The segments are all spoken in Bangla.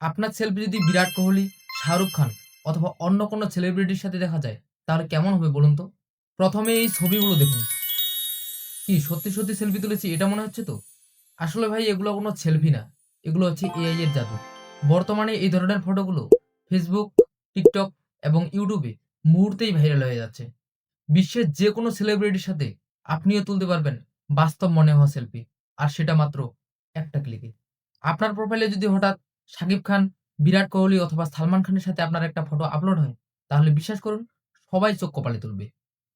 আপনার সেলফি যদি বিরাট কোহলি, শাহরুখ খান অথবা অন্য কোনো সেলিব্রিটির সাথে দেখা যায়, তাহলে কেমন হবে বলুন তো? প্রথমে এই ছবিগুলো দেখুন। কি, সত্যি সত্যি সেলফি তুলেছি, এটা মনে হচ্ছে তো? আসলে ভাই, এগুলো কোনো সেলফি না। এগুলো হচ্ছে এআই এর জাদু। বর্তমানে এই ধরনের ফটোগুলো ফেসবুক টিকটক এবং ইউটিউবে মুহূর্তেই ভাইরাল হয়ে যাচ্ছে। বিশ্বের যে কোনো সেলিব্রিটির সাথে আপনিও তুলতে পারবেন বাস্তব মনে হওয়া সেলফি আর সেটা মাত্র একটা ক্লিকে আপনার প্রোফাইলে যদি হঠাৎ শাকিব খান, বিরাট কোহলি অথবা সালমান খানের সাথে আপনার একটা ফটো আপলোড হয়, তাহলে বিশ্বাস করুন, সবাই চোখ কপালে তুলবে।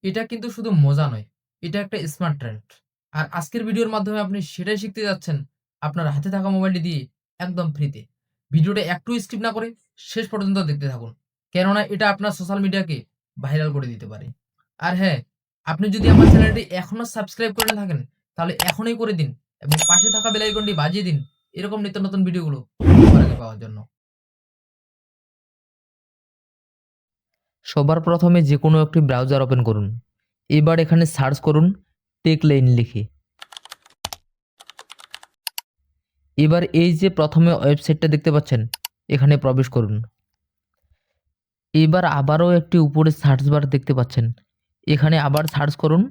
এটা কিন্তু শুধু মজা নয়, এটা একটা স্মার্ট ট্রেন্ড আর আজকের ভিডিওর মাধ্যমে আপনি সেটাই শিখতে যাচ্ছেন, আপনার হাতে থাকা মোবাইলটি দিয়ে একদম ফ্রিতে ভিডিওটা একটু স্কিপ না করে শেষ পর্যন্ত দেখতে থাকুন, কেননা এটা আপনার সোশ্যাল মিডিয়াকে ভাইরাল করে দিতে পারে। আর হ্যাঁ আপনি যদি আমার চ্যানেলটি এখনও সাবস্ক্রাইব করে থাকেন, তাহলে এখনই করে দিন এবং পাশে থাকা বেল আইকনটি বাজিয়ে দিন এরকম নিত্য নতুন ভিডিওগুলো পাওয়ার জন্য। সবার প্রথমে যে কোনো একটি ব্রাউজার ওপেন করুন। এবার এখানে সার্চ করুন টেক লাইন লিখে। এবার এই যে প্রথমে ওয়েবসাইটটা দেখতে পাচ্ছেন, এখানে প্রবেশ করুন। এবার আবারও একটি উপরে সার্চ বার দেখতে পাচ্ছেন। এখানে আবার সার্চ করুন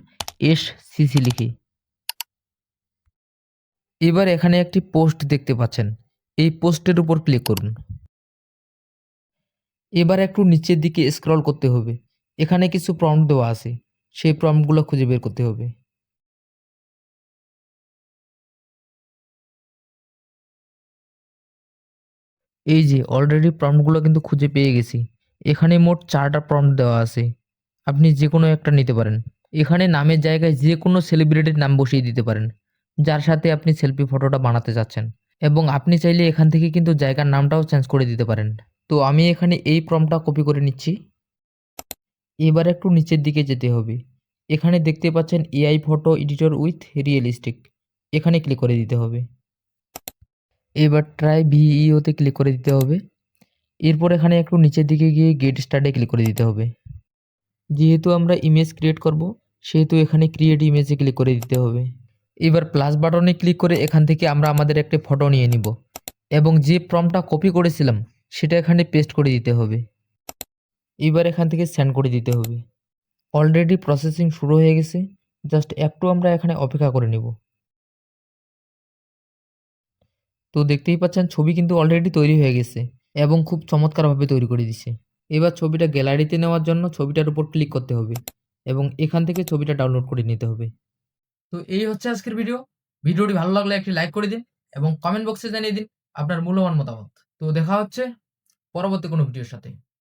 এস সিসি লিখে। এবার এখানে একটি পোস্ট দেখতে পাচ্ছেন। এই পোস্টের উপর ক্লিক করুন। এবার একটু নিচের দিকে স্ক্রল করতে হবে। এখানে কিছু প্রম্পট দেওয়া আছে। সেই প্রম্পটগুলো খুঁজে বের করতে হবে। এই যে অলরেডি প্রম্পটগুলো কিন্তু খুঁজে পেয়ে গেছি। এখানে মোট চারটা প্রম্পট দেওয়া আছে। আপনি যে কোনো একটা নিতে পারেন। এখানে নামের জায়গায় যে কোনো সেলিব্রিটির নাম বসিয়ে দিতে পারেন। যার সাথে আপনি সেলফি ফটোটা বানাতে চাচ্ছেন এবং আপনি চাইলে এখান থেকে কিন্তু জায়গার নামটাও চেঞ্জ করে দিতে পারেন। তো আমি এখানে এই প্রম্পটটা কপি করে নিচ্ছি। এবার একটু নিচের দিকে যেতে হবে। এখানে দেখতে পাচ্ছেন AI photo editor with realistic এখানে ক্লিক করে দিতে হবে। এবার ট্রাই ভিইওতে ক্লিক করে দিতে হবে। এরপর এখানে একটু নিচের দিকে গিয়ে গেট স্টার্টে ক্লিক করে দিতে হবে। যেহেতু আমরা ইমেজ ক্রিয়েট করব, সেহেতু এখানে ক্রিয়েট ইমেজে ক্লিক করে দিতে হবে। এবার প্লাস বাটনে ক্লিক করে এখান থেকে আমরা আমাদের একটি ফটো নিয়ে নিব। এবং যে প্রমটা কপি করেছিলাম, সেটা এখানে পেস্ট করে দিতে হবে। এবার এখান থেকে সেন্ড করে দিতে হবে। অলরেডি প্রসেসিং শুরু হয়ে গেছে। জাস্ট একটু আমরা এখানে অপেক্ষা করে নেব। তো দেখতেই পাচ্ছেন, ছবি কিন্তু অলরেডি তৈরি হয়ে গেছে এবং খুব চমৎকারভাবে তৈরি করে দিছে। এবার ছবিটা গ্যালারিতে নেওয়ার জন্য ছবিটার উপর ক্লিক করতে হবে এবং এখান থেকে ছবিটা ডাউনলোড করে নিতে হবে। তো এই হচ্ছে আজকের ভিডিও ভিডিওটি ভালো লাগলে একটি লাইক করে দিন এবং কমেন্ট বক্সে জানিয়ে দিন আপনার মূল্যবান মতামত। তো দেখা হচ্ছে পরবর্তী কোনো ভিডিওর সাথে।